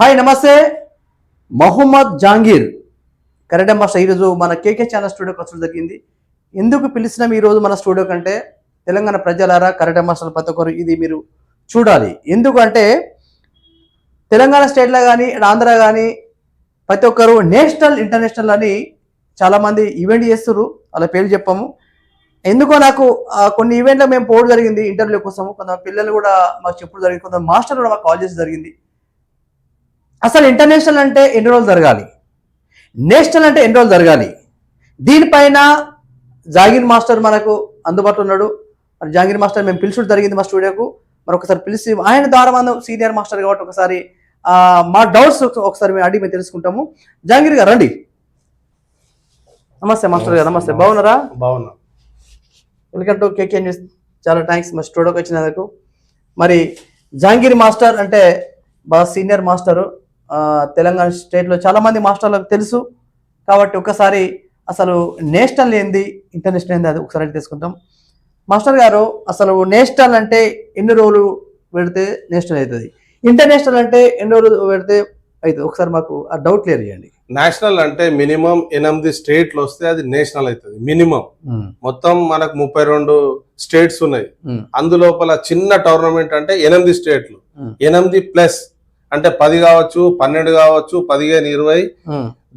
Hi నమస్తే. Mohammed Jangir. Correct master ఈరోజు మన కేకే ఛానల్ స్టూడియోకి వచ్చడం జరిగింది. ఎందుకు పిలిచినాం ఈరోజు మన స్టూడియో కంటే? తెలంగాణ ప్రజలారా కరెక్ట్ మాస్టర్ ప్రతి ఒక్కరు ఇది మీరు చూడాలి. ఎందుకంటే తెలంగాణ స్టేట్లో కానీ ఆంధ్ర కానీ ప్రతి ఒక్కరు నేషనల్ ఇంటర్నేషనల్ అని చాలామంది ఈవెంట్ చేస్తారు అలా పేర్లు చెప్పాము. ఎందుకో నాకు కొన్ని ఈవెంట్లో మేము పోవడం జరిగింది ఇంటర్వ్యూ కోసం కొంత పిల్లలు కూడా మాకు చెప్పడం జరిగింది. కొంత మాస్టర్ కూడా మాకు కాల్ చేసి జరిగింది. అసలు ఇంటర్నేషనల్ అంటే ఎన్ని రోజులు జరగాలి? నేషనల్ అంటే ఎన్ని రోజులు జరగాలి? దీనిపైన జాగీర్ మాస్టర్ మనకు అందుబాటులో ఉన్నాడు. మరి జాగీర్ మాస్టర్ మేము పిలుచుడు జరిగింది మా స్టూడియోకు. మరి ఒకసారి పిలిచి ఆయన ద్వారా మనం సీనియర్ మాస్టర్ కాబట్టి ఒకసారి మా డౌట్స్ ఒకసారి మేము అడిగి మేము తెలుసుకుంటాము. జాంగీర్ గారు రండి. నమస్తే మాస్టర్ గారు నమస్తే. బాగున్నారా? బాగున్నా. వెల్కమ్ టు కేకే న్యూస్ చాలా థ్యాంక్స్ మా స్టూడియోకి వచ్చినందుకు. మరి జహాంగీర్ మాస్టర్ అంటే బాగా సీనియర్ మాస్టరు. తెలంగాణ స్టేట్లో చాలా మంది మాస్టర్లకు తెలుసు. కాబట్టి ఒకసారి అసలు నేషనల్ ఏంది? ఇంటర్నేషనల్ ఏంది? అది ఒకసారి అడిగి తెలుసుకుంటాం మాస్టర్ గారు అసలు నేషనల్ అంటే ఎన్ని రోజులు పెడితే నేషనల్ అవుతుంది? ఇంటర్నేషనల్ అంటే ఎన్ని రోజులు పెడితే అవుతుంది? ఒకసారి మాకు ఆ డౌట్ క్లియర్ చేయండి. నేషనల్ అంటే మినిమం ఎనిమిది స్టేట్లు వస్తే అది నేషనల్ అవుతుంది. మినిమం. మొత్తం మనకు ముప్పై రెండు స్టేట్స్ ఉన్నాయి. అందులోపల చిన్న టోర్నమెంట్ అంటే ఎనిమిది స్టేట్లు. ఎనిమిది ప్లస్ అంటే పది కావచ్చు పన్నెండు కావచ్చు పదిహేను ఇరవై.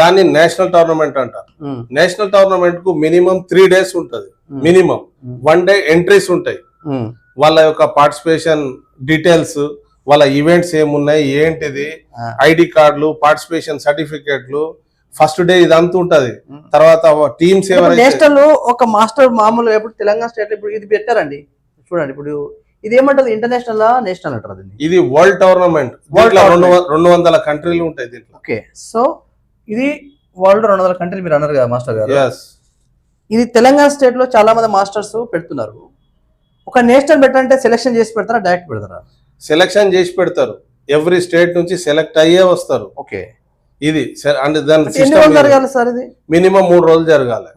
దాన్ని నేషనల్ టోర్నమెంట్ అంటారు. నేషనల్ టోర్నమెంట్కు మినిమం త్రీ డేస్ ఉంటది. మినిమం. వన్ డే ఎంట్రీస్ ఉంటాయి. వాళ్ళ యొక్క పార్టిసిపేషన్ డీటెయిల్స్ వాళ్ళ ఈవెంట్స్ ఏమున్నాయి ఏంటిది ఐడి కార్డులు పార్టిసిపేషన్ సర్టిఫికేట్లు ఫస్ట్ డే ఇదంతా ఉంటది. తర్వాత టీమ్స్ నేషనల్ ఒక మాస్టర్ మామూలుగా ఇప్పుడు తెలంగాణ స్టేట్ ఇప్పుడు ఇది పెట్టారండి. చూడండి ఇప్పుడు ఇది ఏమంటది ఇంటర్నేషనల్ నేషనల్ అంటారు ఇది వరల్డ్ టోర్నమెంట్ రెండు వందల కంట్రీలు ఉంటాయి దీంట్లో. ఓకే సో ఇది వరల్డ్ రెండు వందల కంట్రీలు మీరు అన్నారు కదా మాస్టర్ గారు? ఇది తెలంగాణ స్టేట్లో చాలా మంది మాస్టర్స్ పెడుతున్నారు. ఒక నేషనల్ పెట్టాలంటే సెలెక్షన్ చేసి పెడతారా డైరెక్ట్ పెడతారా? సెలెక్షన్ చేసి పెడతారు. ఎవ్రీ స్టేట్ నుంచి సెలెక్ట్ అయ్యే వస్తారు. ఓకే ఇది అంటే దాని రోజులు సార్ ఇది? మినిమం మూడు రోజులు జరగాలి.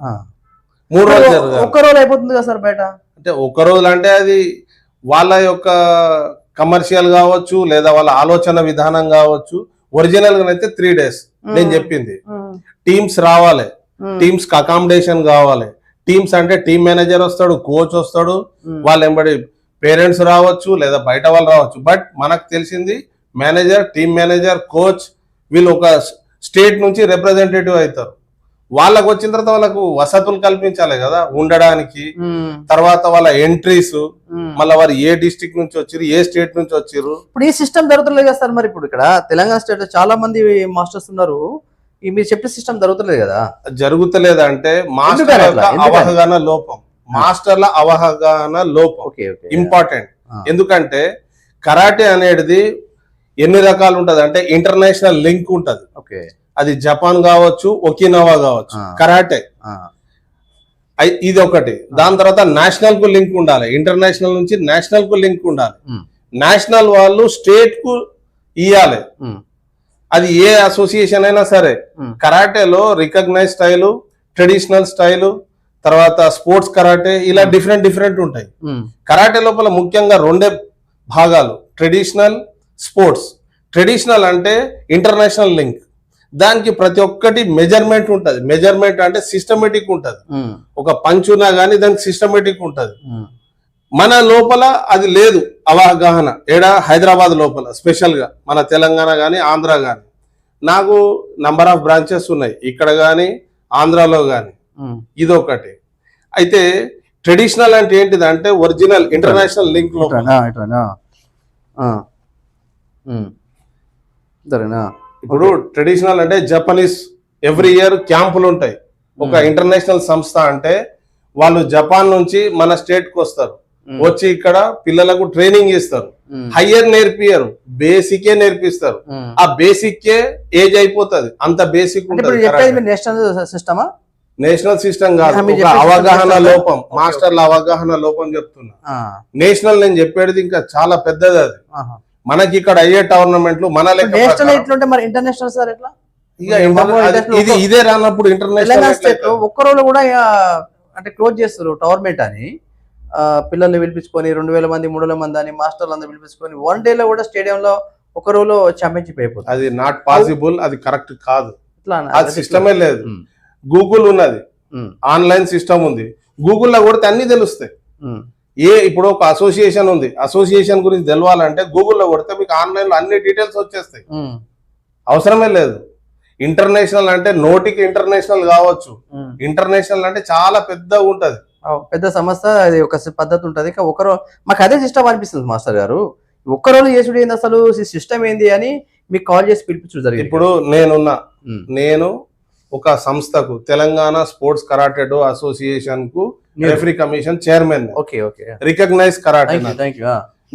మూడు రోజులు ఒక్క- జరగాలి. ఒక్క రోజు అయిపోతుంది కదా సార్ బయట? అంటే ఒక రోజు అంటే అది వాళ్ళ యొక్క కమర్షియల్ కావచ్చు లేదా వాళ్ళ ఆలోచన విధానం కావచ్చు ఒరిజినల్గా అయితే త్రీ డేస్ నేను చెప్పింది. టీమ్స్ రావాలి. టీమ్స్కి అకామిడేషన్ కావాలి. టీమ్స్ అంటే టీమ్ మేనేజర్ వస్తాడు కోచ్ వస్తాడు. వాళ్ళు ఎంబడి పేరెంట్స్ రావచ్చు లేదా బయట వాళ్ళు రావచ్చు. బట్ మనకు తెలిసింది మేనేజర్ టీమ్ మేనేజర్ కోచ్ వీళ్ళు ఒక స్టేట్ నుంచి రిప్రజెంటేటివ్ అవుతారు. వాళ్ళకు వచ్చిన తర్వాత వాళ్ళకు వసతులు కల్పించాలి కదా ఉండడానికి. తర్వాత వాళ్ళ ఎంట్రీస్ మళ్ళీ వారు ఏ డిస్టిక్ నుంచి వచ్చారు ఏ స్టేట్ నుంచి వచ్చారు ఇప్పుడు ఈ సిస్టమ్ జరుగుతలేదు కదా సార్ మరి ఇప్పుడు ఇక్కడ? తెలంగాణ స్టేట్లో చాలా మంది మాస్టర్స్ ఉన్నారు. ఈ మీరు చెప్పే సిస్టమ్ జరుగుతలేదు కదా? జరుగుతలేదు అంటే మాస్టర్? అవగాహన లోపం. మాస్టర్ల అవగాహన లోపం. ఇంపార్టెంట్. ఎందుకంటే కరాటే అనేది ఎన్ని రకాలు ఉంటది? అంటే ఇంటర్నేషనల్ లింక్ ఉంటది. ఓకే. అది జపాన్ కావచ్చు ఒకినవా కావచ్చు. కరాటే. ఇది ఒకటి. దాని తర్వాత నేషనల్కు లింక్ ఉండాలి. ఇంటర్నేషనల్ నుంచి నేషనల్కు లింక్ ఉండాలి. నేషనల్ వాళ్ళు స్టేట్కు ఇయ్యాలి. ఉమ్. అది ఏ అసోసియేషన్ అయినా సరే. కరాటేలో రికగ్నైజ్ స్టైలు ట్రెడిషనల్ స్టైలు తర్వాత స్పోర్ట్స్ కరాటే ఇలా డిఫరెంట్ డిఫరెంట్ ఉంటాయి. కరాటే లోపల ముఖ్యంగా రెండే భాగాలు. Traditional sports. ట్రెడిషనల్ అంటే ఇంటర్నేషనల్ లింక్. దానికి ప్రతి ఒక్కటి మెజర్మెంట్ ఉంటుంది. మెజర్మెంట్ అంటే సిస్టమేటిక్ ఉంటుంది. ఒక పంచునా కానీ దానికి సిస్టమేటిక్ ఉంటుంది. మన లోపల అది లేదు. అవగాహన. ఏడా? హైదరాబాద్ లోపల. స్పెషల్గా. మన తెలంగాణ కానీ ఆంధ్ర కానీ నాకు నంబర్ ఆఫ్ బ్రాంచెస్ ఉన్నాయి. ఇక్కడ కానీ ఆంధ్రాలో కానీ. ఇదొకటి. అయితే ట్రెడిషనల్ అంటే ఏంటిది అంటే ఒరిజినల్ ఇంటర్నేషనల్ లింక్ లోపల. ఇప్పుడు ట్రెడిషనల్ అంటే జపనీస్ ఎవ్రీ ఇయర్ క్యాంపులు ఉంటాయి. ఒక ఇంటర్నేషనల్ సంస్థ అంటే వాళ్ళు జపాన్ నుంచి మన స్టేట్కు వస్తారు. ఉమ్. వచ్చి ఇక్కడ పిల్లలకు ట్రైనింగ్ ఇస్తారు. హయ్యర్ నేర్పియరు బేసికే నేర్పిస్తారు. ఉమ్. ఆ బేసిక్ ఏజ్ అయిపోతుంది. అంత బేసిక్ నేషనల్ సిస్టమా నేషనల్ సిస్టమ్ కాదు. అవగాహన లోపం. మాస్టర్ల అవగాహన లోపం చెప్తున్నా. నేషనల్ నేను చెప్పేది ఇంకా చాలా పెద్దది అది. మనకి ఇక్కడ అయ్యే టోర్నమెంట్లు మన లెక్క మరి ఇంటర్నేషనల్ సార్ ఎట్లా? ఇది ఇదే రానప్పుడు ఇంటర్నేషనల్ స్టేట్ ఒక్క రోజు కూడా అంటే క్లోజ్ చేస్తారు టోర్నమెంట్ అని. పిల్లల్ని పిలిపించుకొని రెండు వేల మంది మూడు వేల మంది అని మాస్టర్లు అందరూ పిలిపించుకొని వన్ డే లో కూడా స్టేడియంలో ఒక రోజులో ఛాంపియన్షిప్ అయిపోతుంది. అది నాట్ పాసిబుల్ అది కరెక్ట్ కాదు. అది సిస్టమే లేదు. గూగుల్ ఉన్నది. ఆన్లైన్ సిస్టమ్ ఉంది. గూగుల్లో కొడితే అన్ని తెలుస్తాయి. ఏ ఇప్పుడు ఒక అసోసియేషన్ ఉంది. అసోసియేషన్ గురించి తెలవాలంటే గూగుల్లో కొడితే మీకు ఆన్లైన్లో అన్ని డీటెయిల్స్ వచ్చేస్తాయి. అవసరమే లేదు. ఇంటర్నేషనల్ అంటే నోటికి ఇంటర్నేషనల్ కావచ్చు. ఇంటర్నేషనల్ అంటే చాలా పెద్దగా ఉంటది. పెద్ద సంస్థ అది ఒక పద్ధతి ఉంటుంది. ఇక ఒకరో మాకు అదే సిస్టమ్ అనిపిస్తుంది మాస్టర్ గారు. ఒక్క రోజు చేసుడు ఏంది అసలు? సిస్టమ్ ఏంది అని మీకు కాల్ చేసి పిలిపించడం జరిగింది. ఇప్పుడు నేనున్నా. నేను ఒక సంస్థకు Telangana sports కరాటెడో అసోసియేషన్కు referee commission chairman okay okay recognise karate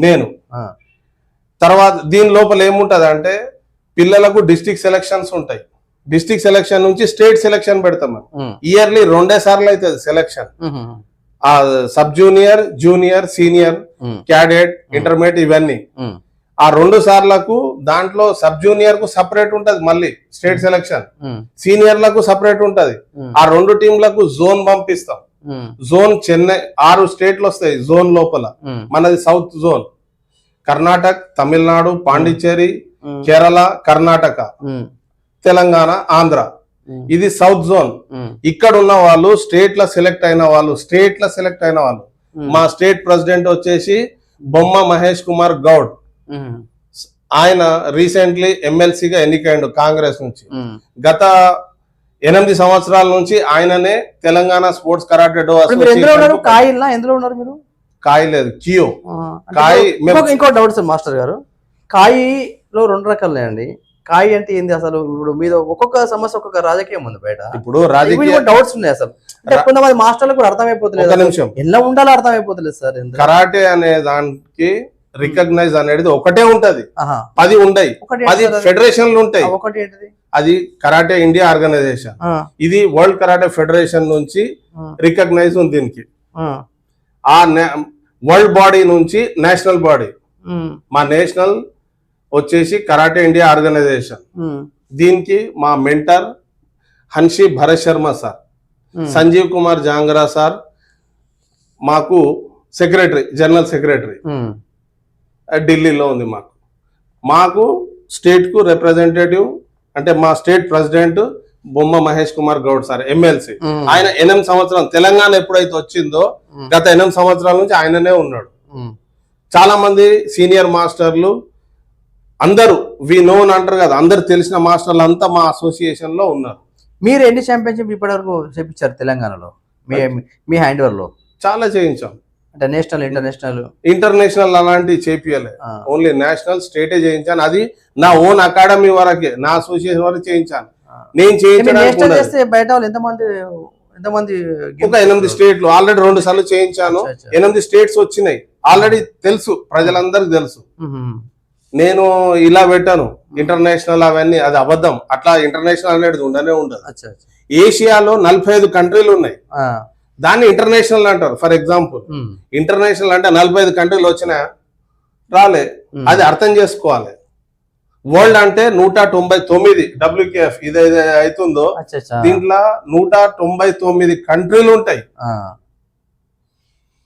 నేను. తర్వాత దీని లోపల ఏముంటది అంటే పిల్లలకు డిస్ట్రిక్ట్ సెలక్షన్స్ ఉంటాయి. డిస్ట్రిక్ట్ సెలక్షన్ నుంచి స్టేట్ సెలక్షన్ పెడతాం ఇయర్లీ రెండే సార్లు అవుతుంది సెలక్షన్ ఆ sub junior junior senior cadet intermediate ఇవన్నీ. ఆ రెండు సార్లకు దాంట్లో సబ్ జూనియర్కు సపరేట్ ఉంటది మళ్ళీ స్టేట్ సెలక్షన్ సీనియర్లకు సపరేట్ ఉంటది. ఆ రెండు టీంలకు జోన్ పంపిస్తాం. జోన్ చెన్నై ఆరు స్టేట్లు వస్తాయి జోన్ లోపల. మనది సౌత్ జోన్. కర్ణాటక తమిళనాడు పాండిచ్చేరి కేరళ కర్ణాటక తెలంగాణ ఆంధ్ర. ఇది సౌత్ జోన్. ఇక్కడ ఉన్న వాళ్ళు స్టేట్లో సెలెక్ట్ అయిన వాళ్ళు స్టేట్లో సెలెక్ట్ అయిన వాళ్ళు. మా స్టేట్ ప్రెసిడెంట్ వచ్చేసి బొమ్మ మహేష్ కుమార్ గౌడ్. ఆయన రీసెంట్లీ ఎమ్మెల్సీగా ఎన్నికైండు కాంగ్రెస్ నుంచి. గత ఎనిమిది సంవత్సరాల నుంచి ఆయననే తెలంగాణ స్పోర్ట్స్ కరాటెడో ఇప్పుడు మీరు ఎందులో ఉన్నారు? అసోసియేషన్ కాయిల్లా ఎందులో ఉన్నారు మీరు? కాయలేదు కియో. కాయి ఇంకో డౌట్ సార్ మాస్టర్ గారు. కాయిలో రెండు రకాలే అండి. కాయి అంటే ఏంది అసలు? ఇప్పుడు మీద ఒక్కొక్క సమస్య ఒక్కొక్క రాజకీయం ఉంది బయట. ఇప్పుడు రాజకీయ డౌట్స్ ఉన్నాయి అసలు కొంతమంది మాస్టర్లకు కూడా అర్థమైపోతలేదు. నిమిషం. ఎలా ఉండాలో అర్థమైపోతలేదు సార్? కరాటే అనే దానికి రికగ్నైజ్ అనేది ఒకటే ఉంటది. పది ఉండయి పది ఏంటి? ఫెడరేషన్లు ఉంటాయి. ఒకటి ఏంటిది? అది కరాటే ఇండియా ఆర్గనైజేషన్. ఇది వరల్డ్ కరాటే ఫెడరేషన్ నుంచి రికగ్నైజ్ ఉంది దీనికి. ఆ, వరల్డ్ బాడీ నుంచి నేషనల్ బాడీ. మా. నేషనల్ వచ్చేసి కరాటే ఇండియా ఆర్గనైజేషన్. దీనికి మా mentor Hanshi Bharat Sharma sir. Sanjeev Kumar Jangra sir. మాకు సెక్రటరీ జనరల్ సెక్రటరీ. ఢిల్లీలో ఉంది మాకు. మాకు స్టేట్కు రిప్రజెంటేటివ్ అంటే మా state president Bomma Mahesh Kumar Goud sir MLC. ఆయన ఎనిమిది సంవత్సరం తెలంగాణ ఎప్పుడైతే వచ్చిందో గత ఎనిమిది సంవత్సరాల నుంచి ఆయననే ఉన్నాడు. చాలా మంది సీనియర్ మాస్టర్లు అందరూ వి నోన్ అంటారు కదా అందరు తెలిసిన మాస్టర్లు అంతా మా అసోసియేషన్లో ఉన్నారు. మీరు ఎన్ని ఛాంపియన్షిప్ ఇప్పటి వరకు చేపించారు తెలంగాణలో? మీ మీ హ్యాండ్ ఓవర్లో చాలా చేయించాం. అంటే నేషనల్ ఇంటర్నేషనల్. ఇంటర్నేషనల్ అలాంటివి చేపియలే. ఓన్లీ నేషనల్ స్టేటే చేయించాను. అది నా ఓన్ అకాడమీ వరకే నా అసోసియేషన్ వరకు చేయించాను. నేను బయట ఎంతమంది ఎంతమంది ఒక ఎనిమిది స్టేట్లు ఆల్రెడీ రెండు సార్లు చేయించాను. ఎనిమిది స్టేట్స్ వచ్చినాయి. ఆల్రెడీ తెలుసు ప్రజలందరికి తెలుసు. నేను ఇలా పెట్టాను. ఇంటర్నేషనల్ అవన్నీ అది అబద్ధం. అట్లా ఇంటర్నేషనల్ అనేది ఉండనే ఉండదు. ఏషియాలో నలభై ఐదు కంట్రీలు ఉన్నాయి. దాన్ని ఇంటర్నేషనల్ అంటారు. ఫర్ ఎగ్జాంపుల్ ఇంటర్నేషనల్ అంటే నలభై ఐదు కంట్రీలు వచ్చినా రాలే. ఉమ్. అది అర్థం చేసుకోవాలి. వరల్డ్ అంటే నూట తొంభై తొమ్మిది డబ్ల్యూకేఎఫ్ ఇది అవుతుందో దీంట్లో నూట తొంభై తొమ్మిది కంట్రీలు ఉంటాయి.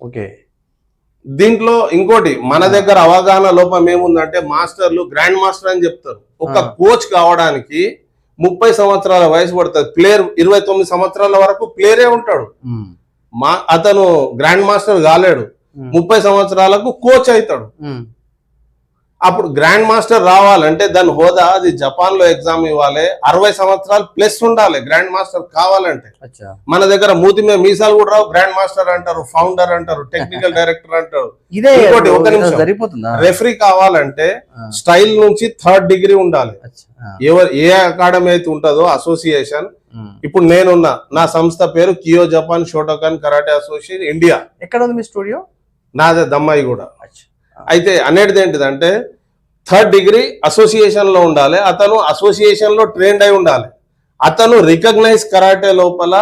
ఓకే. దీంట్లో ఇంకోటి మన దగ్గర అవగాహన లోపం ఏముందంటే మాస్టర్లు గ్రాండ్ మాస్టర్ అని చెప్తారు. ఒక ఆ. కోచ్ కావడానికి ముప్పై సంవత్సరాల వయసు పడుతుంది. ప్లేయర్ ఇరవై తొమ్మిది సంవత్సరాల వరకు ప్లేయరే ఉంటాడు. మా అతను గ్రాండ్ మాస్టర్ కాలేడు. ముప్పై సంవత్సరాలకు కోచ్ అవుతాడు. అప్పుడు గ్రాండ్ మాస్టర్ రావాలంటే దాని హోదా అది జపాన్లో ఎగ్జామ్ ఇవ్వాలి. అరవై సంవత్సరాలు ప్లస్ ఉండాలి గ్రాండ్ మాస్టర్ కావాలంటే. మన దగ్గర మూతి మీద మీసాలు కూడా రావు గ్రాండ్ మాస్టర్ అంటారు ఫౌండర్ అంటారు టెక్నికల్ డైరెక్టర్ అంటారు. ఇదే ఇంకోటి, ఒక నిమిషం. సరిపోతుందా? రెఫరీ కావాలంటే స్టైల్ నుంచి థర్డ్ డిగ్రీ ఉండాలి. ఎవరు ఏ అకాడమీ అయితే ఉంటుందో అసోసియేషన్. ఇప్పుడు నేనున్నా నా సంస్థ పేరు Kiyo Japan Shotokan karate association India. ఎక్కడ ఉంది మీ స్టూడియో? నాదే దమ్మాయి కూడా అచ్చా. అయితే అనేది ఏంటిదంటే థర్డ్ డిగ్రీ అసోసియేషన్లో ఉండాలి. అతను అసోసియేషన్లో ట్రైన్డ్ అయి ఉండాలి. అతను రికగ్నైజ్ కరాటే లోపల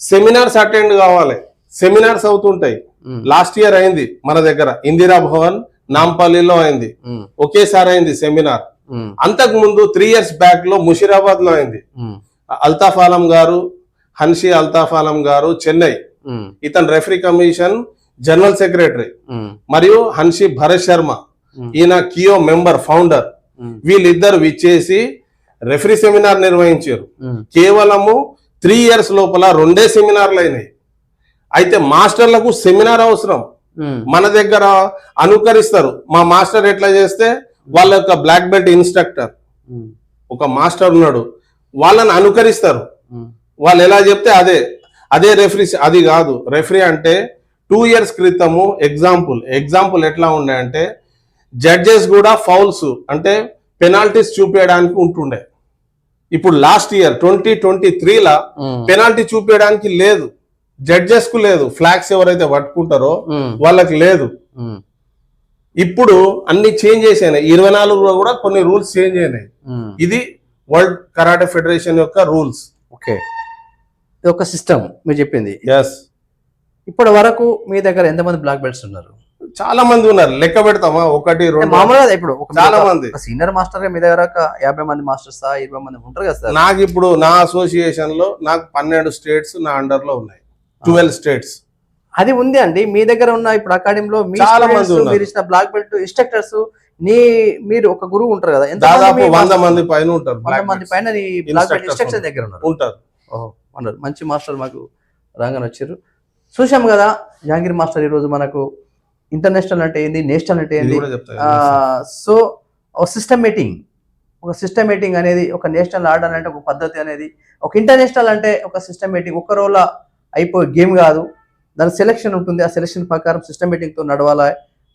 సెమినార్స్ అటెండ్ కావాలి. సెమినార్స్ అవుతుంటాయి. లాస్ట్ ఇయర్ అయింది మన దగ్గర. ఇందిరా భవన్ నాంపల్లిలో అయింది. ఒకేసారి అయింది సెమినార్. అంతకు ముందు త్రీ ఇయర్స్ బ్యాక్లో ముషిరాబాద్లో అయింది అల్తాఫ్ ఆలం గారు హన్షి అల్తాఫ్ ఆలం గారు చెన్నై. ఇతను రెఫరీ కమిషన్ జనరల్ సెక్రటరీ మరియు హన్షి భరత్ శర్మ. ఈయన కియో మెంబర్ ఫౌండర్. వీళ్ళిద్దరు విచ్చేసి రెఫరీ సెమినార్ నిర్వహించారు. కేవలము త్రీ ఇయర్స్ లోపల రెండే సెమినార్లు అయినాయి. అయితే మాస్టర్లకు సెమినార్ అవసరం. మన దగ్గర అనుకరిస్తారు. మా మాస్టర్ ఎట్లా చేస్తే వాళ్ళ యొక్క బ్లాక్ బెల్ట్ ఇన్స్ట్రక్టర్ ఒక మాస్టర్ ఉన్నాడు. వాళ్ళని అనుకరిస్తారు. వాళ్ళు ఎలా చెప్తే అదే అదే రెఫరీ అది కాదు. రెఫరీ అంటే టూ ఇయర్స్ క్రితము ఎగ్జాంపుల్ ఎగ్జాంపుల్ ఎట్లా ఉండే అంటే జడ్జెస్ కూడా ఫౌల్స్ అంటే పెనాల్టీస్ చూపించడానికి ఉంటుండే. ఇప్పుడు లాస్ట్ ఇయర్ ట్వంటీ ట్వంటీ త్రీలా పెనాల్టీ చూపించడానికి లేదు. జడ్జెస్కు లేదు. ఫ్లాగ్స్ ఎవరైతే పట్టుకుంటారో వాళ్ళకి లేదు. ఇప్పుడు అన్ని చేంజ్ చేసాయి ఇరవై నాలుగులో కూడా కొన్ని రూల్స్ చేంజ్ అయినాయి. ఇది వరల్డ్ కరాటే ఫెడరేషన్ యొక్క రూల్స్. ఓకే. ఇది ఒక సిస్టమ్ మీరు చెప్పింది. ఎస్ ఇప్పటి వరకు మీ దగ్గర ఎంతమంది బ్లాక్ బెల్ట్స్ ఉన్నారు? చాలా మంది ఉన్నారు. లెక్క పెడతామా? ఒకటి రెండు. మామూలుగా ఇప్పుడు చాలా మంది సీనియర్ మాస్టర్ మీ దగ్గర ఒక యాభై మంది మాస్టర్స్ ఇరవై మంది ఉంటారు కదా నాకు ఇప్పుడు నా అసోసియేషన్లో నాకు పన్నెండు స్టేట్స్ నా అండర్లో ఉన్నాయి. ట్వెల్వ్ స్టేట్స్ అది ఉంది అండి. మీ దగ్గర ఉన్న ఇప్పుడు అకాడమీలో మీ చాలా మంది. మీరు ఇచ్చిన బ్లాక్ బెల్ట్ ఇన్స్ట్రక్టర్స్ నీ మీరు ఒక గురువు ఉంటారు కదా. దాదాపు వంద? మంది పైన ఉంటారు వంద మంది. పైన బ్లాక్ బెల్ట్ ఇన్స్ట్రక్టర్ దగ్గర ఉన్నారు. ఉంటారు. మంచి మాస్టర్ మాకు రాగానే వచ్చారు చూసాం కదా జహాంగీర్ మాస్టర్ ఈరోజు మనకు ఇంటర్నేషనల్ అంటే ఏంది నేషనల్ అంటే ఏంది? సో ఒక సిస్టమేటింగ్ ఒక సిస్టమేటింగ్ అనేది ఒక నేషనల్ ఆర్డర్ అంటే ఒక పద్ధతి అనేది ఒక ఇంటర్నేషనల్ అంటే ఒక సిస్టమేటింగ్ ఒక రోజుల అయిపోయే గేమ్ కాదు. దాని సెలెక్షన్ ఉంటుంది ఆ సెలెక్షన్ ప్రకారం systematic తో నడవాలా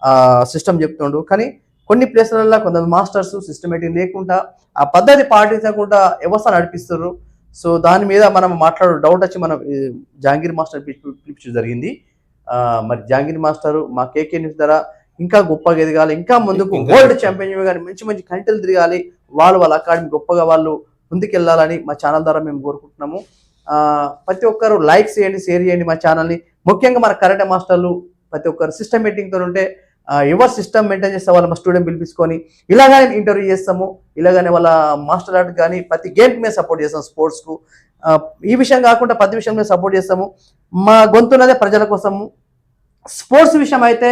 ఆ సిస్టమ్ చెప్తుండు. కానీ కొన్ని ప్లేస్లలో కొంతమంది మాస్టర్స్ సిస్టమేటిక్ లేకుండా ఆ పద్ధతి పాటించకుండా వ్యవస్థ నడిపిస్తారు సో దాని మీద మనం మాట్లాడు డౌట్ వచ్చి మనం ఈ జహాంగీర్ మాస్టర్ పిలిపించడం జరిగింది. మరి జహాంగీర్ మాస్టర్ మా కేకే న్యూస్ ద్వారా ఇంకా గొప్పగా ఎదగాలి ఇంకా ముందుకు వరల్డ్. ఛాంపియన్ కానీ మంచి మంచి కంటెంట్ తిరగాలి వాళ్ళు వాళ్ళ అకాడమీ గొప్పగా వాళ్ళు ముందుకెళ్ళాలని మా ఛానల్ ద్వారా మేము కోరుకుంటున్నాము. ప్రతి ఒక్కరు లైక్ చేయండి షేర్ చేయండి మా ఛానల్ని. ముఖ్యంగా మన కరాటే మాస్టర్లు ప్రతి ఒక్కరు సిస్టమ్ మీటింగ్తో ఉంటే ఎవరు సిస్టమ్ మెయింటైన్ చేస్తే వాళ్ళ మా స్టూడెంట్ పిలిపించుకొని ఇలాగానే ఇంటర్వ్యూ చేస్తాము ఇలాగానే వాళ్ళ మాస్టర్ ఆర్ట్ కానీ ప్రతి గేమ్కి మేము సపోర్ట్ చేస్తాం స్పోర్ట్స్కు ఈ విషయం కాకుండా ప్రతి విషయం సపోర్ట్ చేస్తాము. మా గొంతున్నదే ప్రజల కోసము. స్పోర్ట్స్ విషయం అయితే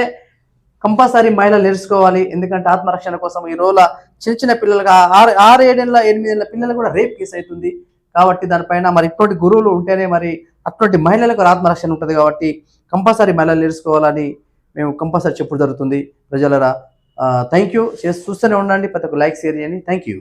కంపల్సరీ మహిళలు నేర్చుకోవాలి. ఎందుకంటే ఆత్మరక్షణ కోసం ఈ రోజుల చిన్న చిన్న పిల్లలుగా ఆరు ఆరు ఏడేళ్ళ ఎనిమిదేళ్ళ పిల్లలు కూడా రేప్ కేసు అవుతుంది. కాబట్టి దానిపైన మరి ఇటువంటి గురువులు ఉంటేనే మరి అటువంటి మహిళలకు ఆత్మరక్షణ ఉంటుంది కాబట్టి కంపల్సరీ మహిళలు నేర్చుకోవాలని మేము కంపల్సరీ చెప్పుడు జరుగుతుంది. ప్రజలరా థ్యాంక్ యూ చేసి చూస్తూనే ఉండండి. ప్రతి ఒక్క లైక్ షేర్ చేయండి. Thank you